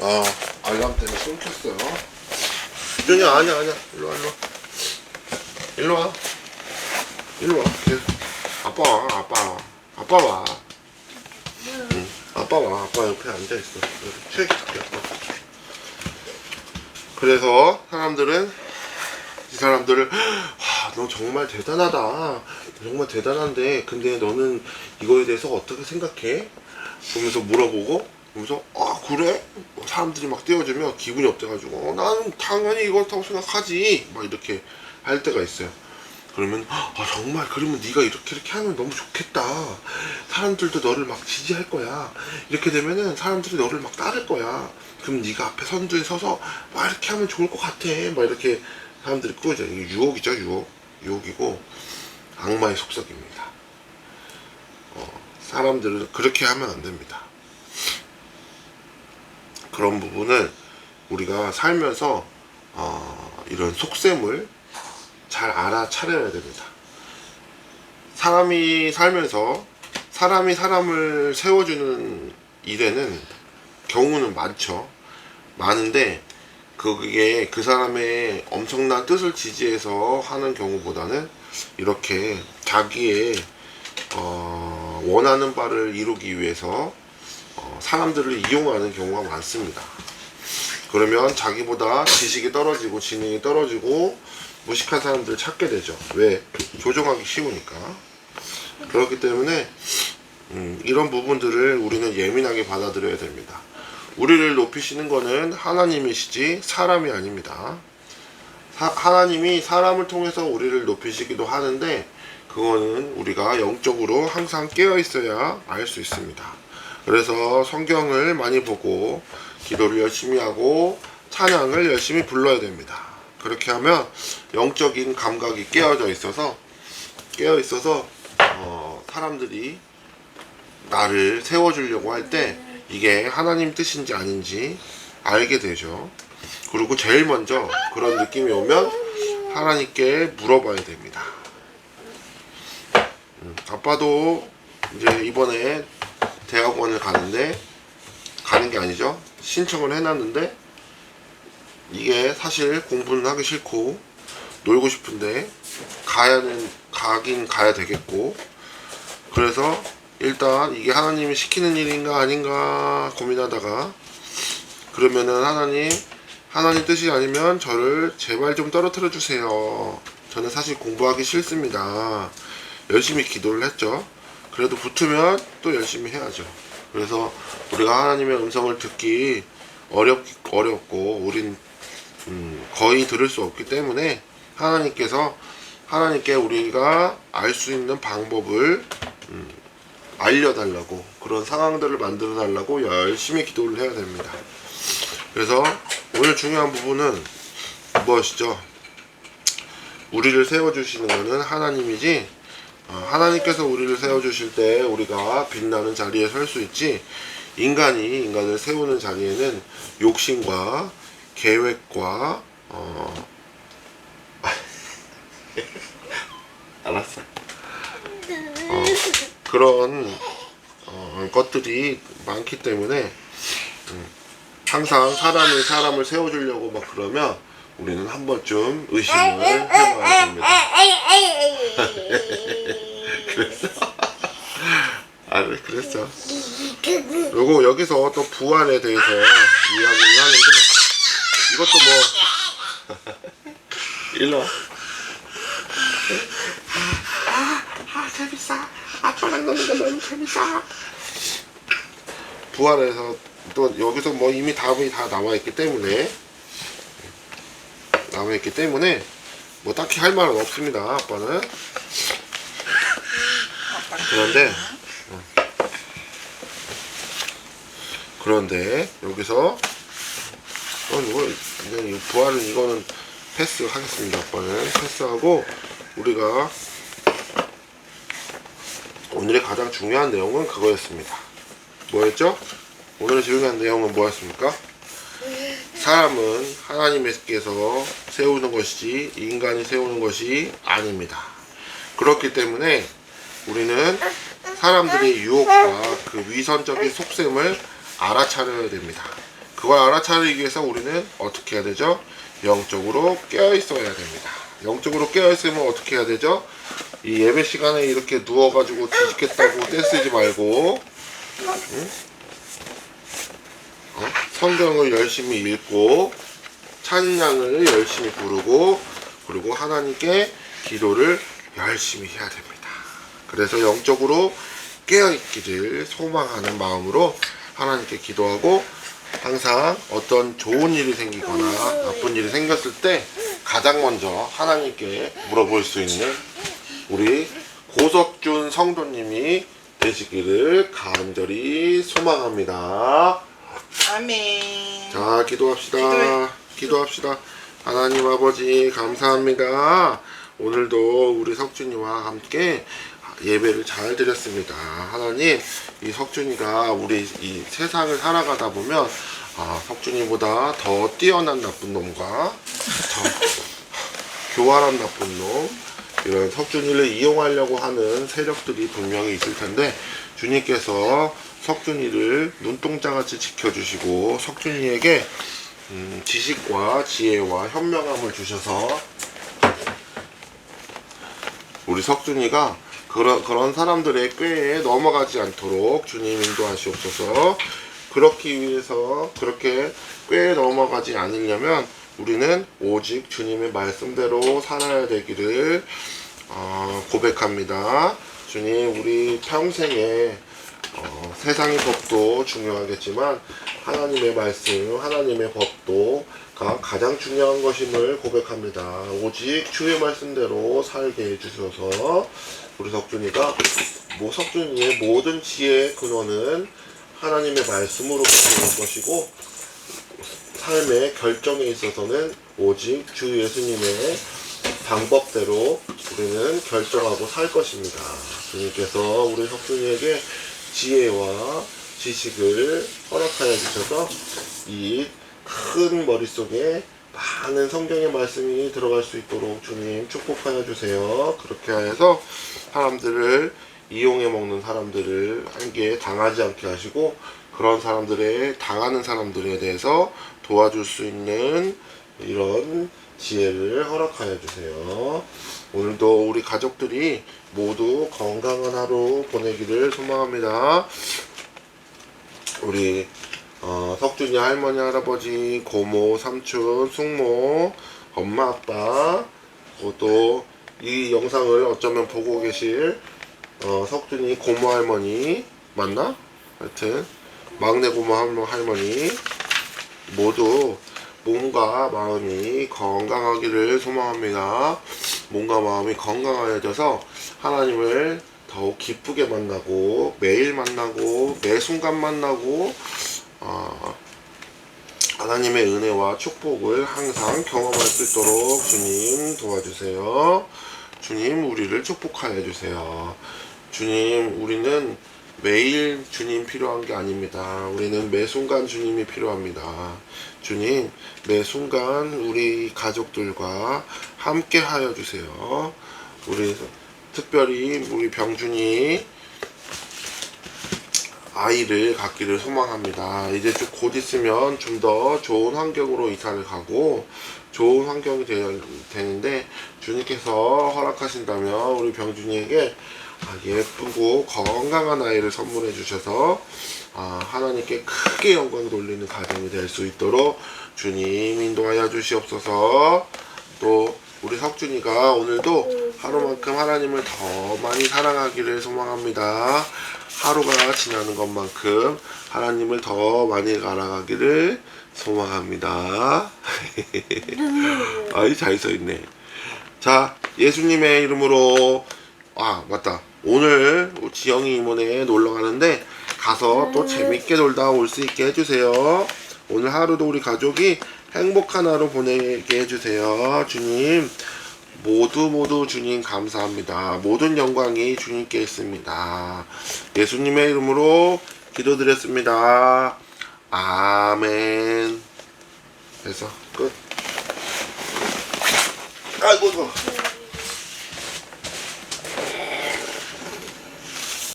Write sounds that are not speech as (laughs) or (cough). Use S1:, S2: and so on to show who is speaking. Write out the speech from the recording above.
S1: 아 알람 때문에 끊겼어요. 준이야 아니야 아니야. 일로 와 일로 와. 일로 와. 일로 와. 계속. 아빠 와 아빠 아빠 와. 응, 아빠 와. 아빠 옆에 앉아있어. 쉐이크 줄게 아빠 그래서 사람들은 이 사람들을 와, 너 정말 대단하다. 정말 대단한데 근데 너는 이거에 대해서 어떻게 생각해? 그러면서 물어보고 그러면서 아 그래? 사람들이 막 떼어주면 기분이 어때가지고. 어, 나는 당연히 이렇다고 생각하지. 막 이렇게 할 때가 있어요. 그러면 아 정말 그러면 네가 이렇게 이렇게 하면 너무 좋겠다. 사람들도 너를 막 지지할 거야. 이렇게 되면은 사람들이 너를 막 따를 거야. 그럼 네가 앞에 선두에 서서 막 이렇게 하면 좋을 것 같아. 막 이렇게 사람들이 꾸어져 이게 유혹이죠 유혹. 유혹이고 악마의 속삭입니다. 어, 사람들은 그렇게 하면 안 됩니다 그런 부분을 우리가 살면서 어, 이런 속셈을 잘 알아차려야 됩니다. 사람이 살면서 사람이 사람을 세워주는 일에는 경우는 많죠. 많은데 그게 그 사람의 엄청난 뜻을 지지해서 하는 경우보다는 이렇게 자기의 어, 원하는 바를 이루기 위해서 어, 사람들을 이용하는 경우가 많습니다. 그러면 자기보다 지식이 떨어지고 지능이 떨어지고 무식한 사람들을 찾게 되죠. 왜? 조종하기 쉬우니까. 그렇기 때문에 음, 이런 부분들을 우리는 예민하게 받아들여야 됩니다. 우리를 높이시는 거는 하나님이시지 사람이 아닙니다. 사- 하나님이 사람을 통해서 우리를 높이시기도 하는데 그거는 우리가 영적으로 항상 깨어 있어야 알 수 있습니다. 그래서 성경을 많이 보고 기도를 열심히 하고 찬양을 열심히 불러야 됩니다. 그렇게 하면 영적인 감각이 깨어져 있어서 깨어 있어서 어, 사람들이 나를 세워주려고 할 때 이게 하나님 뜻인지 아닌지 알게 되죠. 그리고 제일 먼저 그런 느낌이 오면 하나님께 물어봐야 됩니다. 음, 아빠도 이제 이번에 대학원을 가는데 가는 게 아니죠. 신청을 해놨는데 이게 사실 공부는 하기 싫고 놀고 싶은데 가야는 가긴 가야 되겠고 그래서 일단 이게 하나님이 시키는 일인가 아닌가 고민하다가 그러면은 하나님 하나님 뜻이 아니면 저를 제발 좀 떨어뜨려 주세요. 저는 사실 공부하기 싫습니다. 열심히 기도를 했죠. 그래도 붙으면 또 열심히 해야죠. 그래서 우리가 하나님의 음성을 듣기 어렵 어렵고 우린 음, 거의 들을 수 없기 때문에 하나님께서 하나님께 우리가 알 수 있는 방법을 음, 알려달라고 그런 상황들을 만들어 달라고 열심히 기도를 해야 됩니다. 그래서 오늘 중요한 부분은 무엇이죠? 우리를 세워주시는 것은 하나님이지 어, 하나님께서 우리를 세워주실 때 우리가 빛나는 자리에 설 수 있지 인간이 인간을 세우는 자리에는 욕심과 계획과 어... (laughs) 알았어. 어, 그런 어, 것들이 많기 때문에 음, 항상 사람이 사람을 세워주려고 막 그러면 우리는 한 번쯤 의심을 해봐야 됩니다. (laughs) 그랬어? 아, 네, 그랬어. 그리고 여기서 또 부활에 대해서 이야기를 하는데 이것도 뭐 (laughs) 일로 와. 아, 아 재밌어. 아빠랑 노는 거 너무 재밌어. 부활에서 또 여기서 뭐 이미 답이 다 나와 있기 때문에 나와 있기 때문에 뭐 딱히 할 말은 없습니다. 아빠는 그런데 어. 그런데 여기서 어 이거 부활은 이거는 패스하겠습니다. 아빠는 패스하고 우리가 오늘의 가장 중요한 내용은 그거였습니다. 뭐였죠? 오늘의 중요한 내용은 뭐였습니까? 사람은 하나님께서 세우는 것이지 인간이 세우는 것이 아닙니다. 그렇기 때문에 우리는 사람들의 유혹과 그 위선적인 속셈을 알아차려야 됩니다. 그걸 알아차리기 위해서 우리는 어떻게 해야 되죠? 영적으로 깨어 있어야 됩니다. 영적으로 깨어 있으면 어떻게 해야 되죠? 이 예배 시간에 이렇게 누워가지고 뒤집겠다고 떼쓰지 말고 응? 어? 성경을 열심히 읽고 찬양을 열심히 부르고 그리고 하나님께 기도를 열심히 해야 됩니다. 그래서 영적으로 깨어있기를 소망하는 마음으로 하나님께 기도하고 항상 어떤 좋은 일이 생기거나 나쁜 일이 생겼을 때 가장 먼저 하나님께 물어볼 수 있는 우리 고석준 성도님이 되시기를 간절히 소망합니다.
S2: 아멘.
S1: 자, 기도합시다.
S2: 기도해.
S1: 기도합시다. 하나님 아버지, 감사합니다. 오늘도 우리 석준이와 함께 예배를 잘 드렸습니다. 하나님, 이 석준이가 우리 이 세상을 살아가다 보면, 아, 석준이보다 더 뛰어난 나쁜 놈과 더 교활한 나쁜 놈, 이런 석준이를 이용하려고 하는 세력들이 분명히 있을 텐데, 주님께서 석준이를 눈동자같이 지켜주시고, 석준이에게 음, 지식과 지혜와 현명함을 주셔서 우리 석준이가 그런 그런 사람들의 꾀에 넘어가지 않도록 주님 인도하시옵소서. 그렇기 위해서 그렇게 꾀에 넘어가지 않으려면 우리는 오직 주님의 말씀대로 살아야 되기를 어, 고백합니다. 주님, 우리 평생에 어, 세상의 법도 중요하겠지만 하나님의 말씀, 하나님의 법도가 가장 중요한 것임을 고백합니다. 오직 주의 말씀대로 살게 해주셔서 우리 석준이가 모 석준이의 모든 지혜의 근원은 하나님의 말씀으로 부르는 것이고 삶의 결정에 있어서는 오직 주 예수님의 방법대로 우리는 결정하고 살 것입니다. 주님께서 우리 석준이에게 지혜와 지식을 허락하여 주셔서 이 큰 머릿속에 많은 성경의 말씀이 들어갈 수 있도록 주님 축복하여 주세요. 그렇게 해서 사람들을 이용해 먹는 사람들을 한게 당하지 않게 하시고 그런 사람들의 당하는 사람들에 대해서 도와줄 수 있는 이런 지혜를 허락하여 주세요. 오늘도 우리 가족들이 모두 건강한 하루 보내기를 소망합니다. 우리 어, 석준이 할머니 할아버지 고모 삼촌 숙모 엄마 아빠 그것도 이 영상을 어쩌면 보고 계실 어, 석준이 고모 할머니 맞나? 하여튼 막내 고모 할머- 할머니 모두 몸과 마음이 건강하기를 소망합니다. 몸과 마음이 건강해져서 하나님을 더욱 기쁘게 만나고 매일 만나고 매 순간 만나고 어, 하나님의 은혜와 축복을 항상 경험할 수 있도록 주님 도와주세요. 주님 우리를 축복하여 주세요. 주님 우리는 매일 주님 필요한 게 아닙니다. 우리는 매 순간 주님이 필요합니다. 주님 매 순간 우리 가족들과 함께 하여 주세요. 우리 특별히 우리 병준이 아이를 갖기를 소망합니다. 이제 좀곧 있으면 좀 더 좋은 환경으로 이사를 가고 좋은 환경이 되, 되는데 주님께서 허락하신다면 우리 병준이에게 아, 예쁘고 건강한 아이를 선물해 주셔서 아, 하나님께 크게 영광 돌리는 가정이 될 수 있도록 주님 인도하여 주시옵소서. 또 우리 석준이가 오늘도 하루만큼 하나님을 더 많이 사랑하기를 소망합니다. 하루가 지나는 것만큼 하나님을 더 많이 알아가기를 소망합니다. (laughs) 아이 잘 써있네. 자 예수님의 이름으로 아 맞다 오늘 지영이 이모네 놀러 가는데 가서 또 재밌게 놀다 올 수 있게 해주세요. 오늘 하루도 우리 가족이 행복한 하루 보내게 해주세요. 주님 모두 모두 주님 감사합니다. 모든 영광이 주님께 있습니다. 예수님의 이름으로 기도드렸습니다. 아멘. 해서 끝. 아이고, 이거.